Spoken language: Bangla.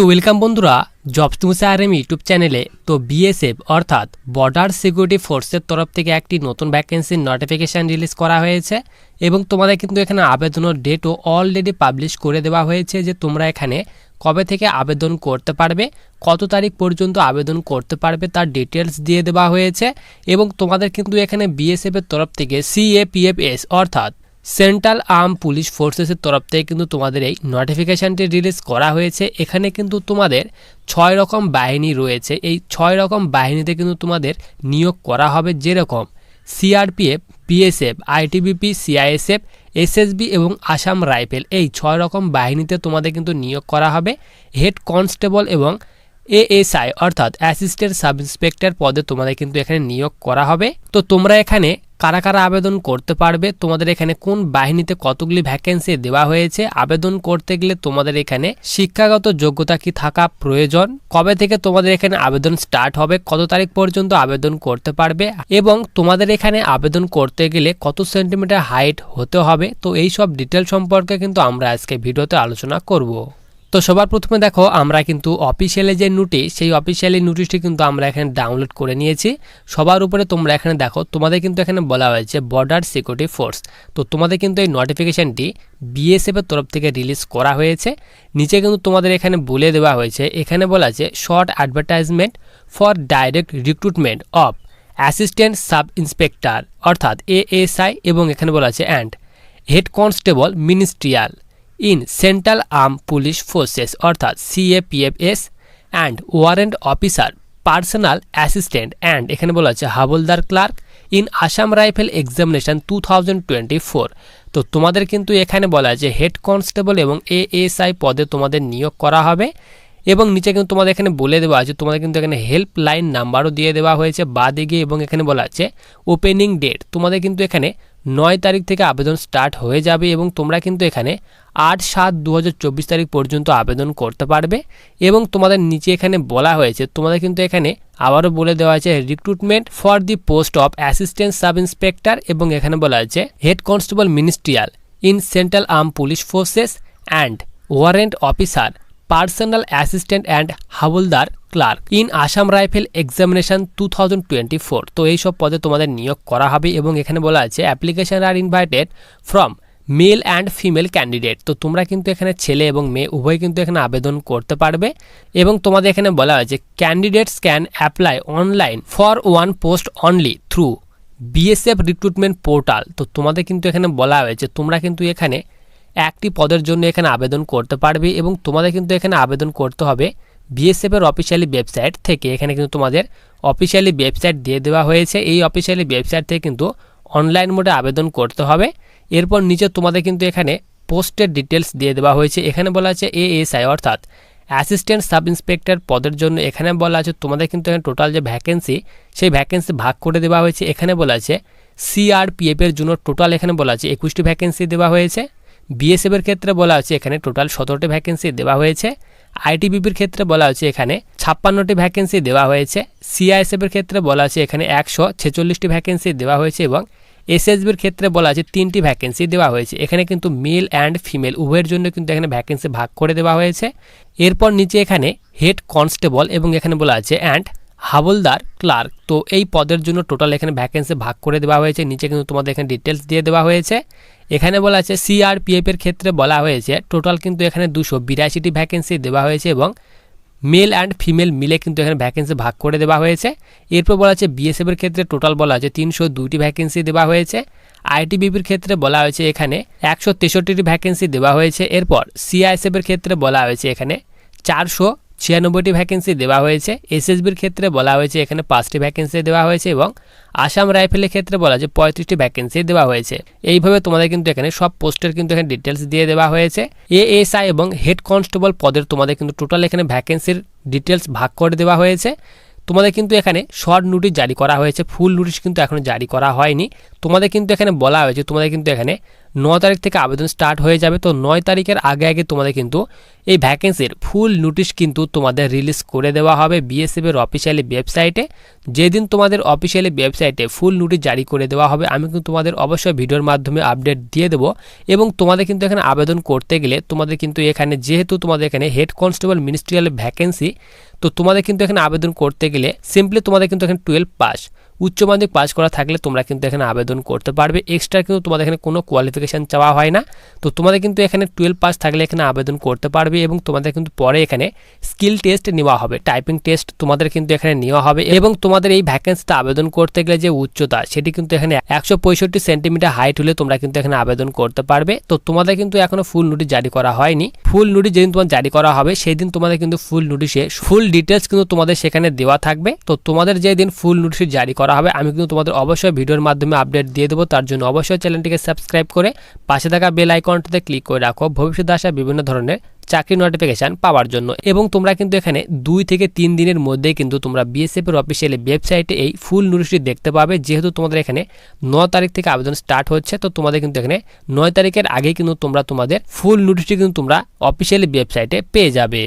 তো ওয়েলকাম বন্ধুরা জবস টুমসে আর এম ইউটিউব চ্যানেলে তো বিএসএফ অর্থাৎ বর্ডার সিকিউরিটি ফোর্সের তরফ থেকে একটি নতুন ভ্যাকেন্সির নোটিফিকেশান রিলিজ করা হয়েছে এবং তোমাদের কিন্তু এখানে আবেদনের ডেটও অলরেডি পাবলিশ করে দেওয়া হয়েছে যে তোমরা এখানে কবে থেকে আবেদন করতে পারবে, কত তারিখ পর্যন্ত আবেদন করতে পারবে তার ডিটেলস দিয়ে দেওয়া হয়েছে এবং তোমাদের কিন্তু এখানে বিএসএফ এর তরফ থেকে সিএপিএফএস অর্থাৎ সেন্ট্রাল আর্ম পুলিশ ফোর্সেসের তরফ থেকে কিন্তু তোমাদের এই নোটিফিকেশানটি রিলিজ করা হয়েছে। এখানে কিন্তু তোমাদের ছয় রকম বাহিনী রয়েছে। এই ছয় রকম বাহিনীতে কিন্তু তোমাদের নিয়োগ করা হবে যেরকম CRPF BSF ITBP CISF SSB এবং আসাম রাইফেল এই ছয় রকম বাহিনীতে তোমাদের কিন্তু নিয়োগ করা হবে। হেড কনস্টেবল এবং এএসআই অর্থাৎ অ্যাসিস্ট্যান্ট সাব ইন্সপেক্টর পদে তোমাদের কিন্তু এখানে নিয়োগ করা হবে। তো তোমরা এখানে কারা কারা আবেদন করতে পারবে? তোমাদের এখানে কোন বাহিনীতে কতগুলি ভ্যাকেন্সি দেওয়া হয়েছে? আবেদন করতে গেলে তোমাদের এখানে শিক্ষাগত যোগ্যতা কি থাকা প্রয়োজন? কবে থেকে তোমাদের এখানে আবেদন স্টার্ট হবে? কত তারিখ পর্যন্ত আবেদন করতে পারবে? এবং তোমাদের এখানে আবেদন করতে গেলে কত সেন্টিমিটার হাইট হতে হবে? তো এই সব ডিটেল সম্পর্কে কিন্তু আমরা আজকে ভিডিওতে আলোচনা করব। তো সবার প্রথমে দেখো, আমরা কিন্তু অফিসিয়ালি যে নোটিশ সেই অফিসিয়ালি নোটিশটি কিন্তু আমরা এখানে ডাউনলোড করে নিয়েছি। সবার উপরে তোমরা এখানে দেখো, তোমাদের কিন্তু এখানে বলা হয়েছে বর্ডার সিকিউরিটি ফোর্স তো তোমাদের কিন্তু এই নোটিফিকেশানটি বিএসএফ এর তরফ থেকে রিলিজ করা হয়েছে। নিচে কিন্তু তোমাদের এখানে বলে দেওয়া হয়েছে, এখানে বলা আছে short advertisement for direct recruitment of assistant sub inspector অর্থাৎ এএসআই এবং এখানে বলা আছে and head constable ministerial in central arm police forces অর্থাৎ CAPFS and warrant officer personal assistant and এখানে বলা হচ্ছে havildar clerk in Assam rifle examination two thousand twenty four তো তোমাদের কিন্তু এখানে বলা যে হেড কনস্টেবল এবং এএসআই পদে তোমাদের নিয়োগ করা হবে। এবং নিচে কিন্তু তোমাদের এখানে বলে দেওয়া আছে, তোমাদের কিন্তু এখানে হেল্প লাইন নাম্বারও দিয়ে দেওয়া হয়েছে বা দিকে এবং এখানে বলা আছে ওপেনিং ডেট তোমাদের কিন্তু এখানে নয় তারিখ থেকে আবেদন স্টার্ট হয়ে যাবে এবং তোমরা কিন্তু এখানে আট সাত দু তারিখ পর্যন্ত আবেদন করতে পারবে এবং তোমাদের নিচে এখানে বলা হয়েছে, তোমাদের কিন্তু এখানে আবারও বলে দেওয়া আছে recruitment for the post of assistant sub inspector এবং এখানে বলা আছে head constable ministerial in central arm police forces and warrant officer personal assistant and havildar clerk in Assam rifle examination two thousand twenty four তো এইসব পদে তোমাদের নিয়োগ করা হবে এবং এখানে বলা আছে application are invited from male and female candidate তো তোমরা কিন্তু এখানে ছেলে এবং মেয়ে, উভয় কিন্তু এখানে আবেদন করতে পারবে। এবং তোমাদের এখানে বলা হয়েছে candidates can apply online for one post only through BSF recruitment portal তো তোমাদের কিন্তু এখানে বলা হয়েছে, তোমরা কিন্তু এখানে একটি পদের জন্য এখানে আবেদন করতে পারবে এবং তোমাদের কিন্তু এখানে আবেদন করতে হবে বিএসএফের অফিসিয়ালি ওয়েবসাইট থেকে। এখানে কিন্তু তোমাদের অফিসিয়ালি ওয়েবসাইট দিয়ে দেওয়া হয়েছে। এই অফিসিয়ালি ওয়েবসাইট থেকে কিন্তু অনলাইন মোডে আবেদন করতে হবে। এরপর নিচে তোমাদের কিন্তু এখানে পোস্টের ডিটেলস দিয়ে দেওয়া হয়েছে। এখানে বলা আছে এএসআই অর্থাৎ অ্যাসিস্ট্যান্ট সাব ইন্সপেক্টর পদের জন্য এখানে বলা আছে। তোমাদের কিন্তু এখানে টোটাল যে ভ্যাকেন্সি সেই ভ্যাকেন্সি ভাগ করে দেওয়া হয়েছে। এখানে বলা আছে সিআরপিএফের জন্য টোটাল এখানে বলা আছে একুশটি ভ্যাকেন্সি দেওয়া হয়েছে। বিএসএফের ক্ষেত্রে বলা আছে এখানে টোটাল সতেরোটি ভ্যাকেন্সি দেওয়া হয়েছে। আইটিবিপির ক্ষেত্রে বলা আছে এখানে ছাপ্পান্নটি ভ্যাকেন্সি দেওয়া হয়েছে। সিআইএসএফের ক্ষেত্রে বলা আছে এখানে একশো ছেচল্লিশটি ভ্যাকেন্সি দেওয়া হয়েছে এবং এসএসবির ক্ষেত্রে বলা আছে তিনটি ভ্যাকেন্সি দেওয়া হয়েছে। এখানে কিন্তু মেল অ্যান্ড ফিমেল উভয়ের জন্য কিন্তু এখানে ভ্যাকেন্সি ভাগ করে দেওয়া হয়েছে। এরপর নিচে এখানে হেড কনস্টেবল এবং এখানে বলা আছে অ্যান্ড হাবলদার, ক্লার্ক। তো এই পদের জন্য টোটাল এখানে ভ্যাকেন্সি ভাগ করে দেওয়া হয়েছে। নিচে কিন্তু তোমাদের এখানে ডিটেলস দিয়ে দেওয়া হয়েছে। এখানে বলা আছে সিআরপিএফ এর ক্ষেত্রে বলা হয়েছে, টোটাল কিন্তু এখানে দুশো বিরাশিটি ভ্যাকেন্সি দেওয়া হয়েছে এবং মেল অ্যান্ড ফিমেল মিলে কিন্তু এখানে ভ্যাকেন্সি ভাগ করে দেওয়া হয়েছে। এরপর বলা আছে বিএসএফ এর ক্ষেত্রে টোটাল বলা আছে তিনশো দুইটি ভ্যাকেন্সি দেওয়া হয়েছে। আইটিবিপির ক্ষেত্রে বলা হয়েছে এখানে একশো তেষট্টিটি ভ্যাকেন্সি দেওয়া হয়েছে। এরপর সিআইএসএফ এর ক্ষেত্রে বলা হয়েছে এখানে চারশো ছিয়ানব্বইটি ভ্যাকেন্সি দেওয়া হয়েছে। এসএসবির ক্ষেত্রে বলা হয়েছে এখানে পাঁচটি ভ্যাকেন্সি দেওয়া হয়েছে এবং আসাম রাইফেলের ক্ষেত্রে বলা যে পঁয়ত্রিশটি ভ্যাকেন্সি দেওয়া হয়েছে। এইভাবে তোমাদের কিন্তু এখানে সব পোস্টের কিন্তু এখানে ডিটেলস দিয়ে দেওয়া হয়েছে। এএসআই এবং হেড কনস্টেবল পদের তোমাদের কিন্তু টোটাল এখানে ভ্যাকেন্সির ডিটেলস ভাগ করে দেওয়া হয়েছে। তোমাদের কিন্তু এখানে শর্ট নোটিশ জারি করা হয়েছে ফুল নোটিশ কিন্তু এখনও জারি করা হয়নি। তোমাদের কিন্তু এখানে বলা হয়েছে, তোমাদের কিন্তু এখানে ন তারিখ থেকে আবেদন স্টার্ট হয়ে যাবে। তো নয় তারিখের আগে আগে তোমাদের কিন্তু এই ভ্যাকেন্সির ফুল নোটিশ কিন্তু তোমাদের রিলিজ করে দেওয়া হবে বিএসএফ এর অফিসিয়ালি ওয়েবসাইটে যেদিন তোমাদের অফিসিয়ালি ওয়েবসাইটে ফুল নোটিশ জারি করে দেওয়া হবে, আমি কিন্তু তোমাদের অবশ্যই ভিডিওর মাধ্যমে আপডেট দিয়ে দেবো। এবং তোমাদের কিন্তু এখানে আবেদন করতে গেলে তোমাদের কিন্তু এখানে যেহেতু তোমাদের এখানে হেড কনস্টেবল মিনিস্ট্রিয়াল ভ্যাকেন্সি তো তোমাদের কিন্তু এখানে আবেদন করতে গেলে সিম্পলি তোমাদের কিন্তু এখানে টুয়েলভ পাস উচ্চ মাধ্যমিক পাস করা থাকলে তোমরা কিন্তু এখানে আবেদন করতে পারবে। এক্সট্রা কিন্তু তোমাদের এখানে কোনো কোয়ালিফিকেশান চাওয়া হয় না। তো তোমাদের কিন্তু এখানে টুয়েলভ পাস থাকলে এখানে আবেদন করতে পারবে এবং তোমাদের কিন্তু পরে এখানে স্কিল টেস্ট নেওয়া হবে। টাইপিং টেস্ট তোমাদের কিন্তু এখানে নেওয়া হবে এবং তোমাদের এই ভ্যাকেন্সিতে আবেদন করতে গেলে যে উচ্চতা, সেটি কিন্তু এখানে একশো পঁয়ষট্টি সেন্টিমিটার হাইট হলে তোমরা কিন্তু এখানে আবেদন করতে পারবে। তো তোমাদের কিন্তু এখনও ফুল নোটিশ জারি করা হয়নি। ফুল নোটিশ যেদিন তোমার জারি করা হবে সেই দিন তোমাদের কিন্তু ফুল নোটিশে ফুল ডিটেলস কিন্তু তোমাদের সেখানে দেওয়া থাকবে। তো তোমাদের যেদিন ফুল নোটিশ জারি করা হবে, আমি কিন্তু তোমাদের অবশ্যই ভিডিওর মাধ্যমে আপডেট দিয়ে দেবো, তার জন্য অবশ্যই চ্যানেলটিকে সাবস্ক্রাইব করে পাশে থাকা বেল আইকনটিতে ক্লিক করে রাখো। ভবিষ্যতে আসা বিভিন্ন ধরনের চাকরি নোটিফিকেশান পাওয়ার জন্য। এবং তোমরা কিন্তু এখানে দুই থেকে তিন দিনের মধ্যেই কিন্তু তোমরা বিএসএফ এর অফিসিয়ালি ওয়েবসাইটে এই ফুল নোটিশটি দেখতে পাবে। যেহেতু তোমাদের এখানে ন তারিখ থেকে আবেদন স্টার্ট হচ্ছে, তো তোমাদের কিন্তু এখানে নয় তারিখের আগেই কিন্তু তোমরা তোমাদের ফুল নোটিশটি কিন্তু তোমরা অফিসিয়ালি ওয়েবসাইটে পেয়ে যাবে।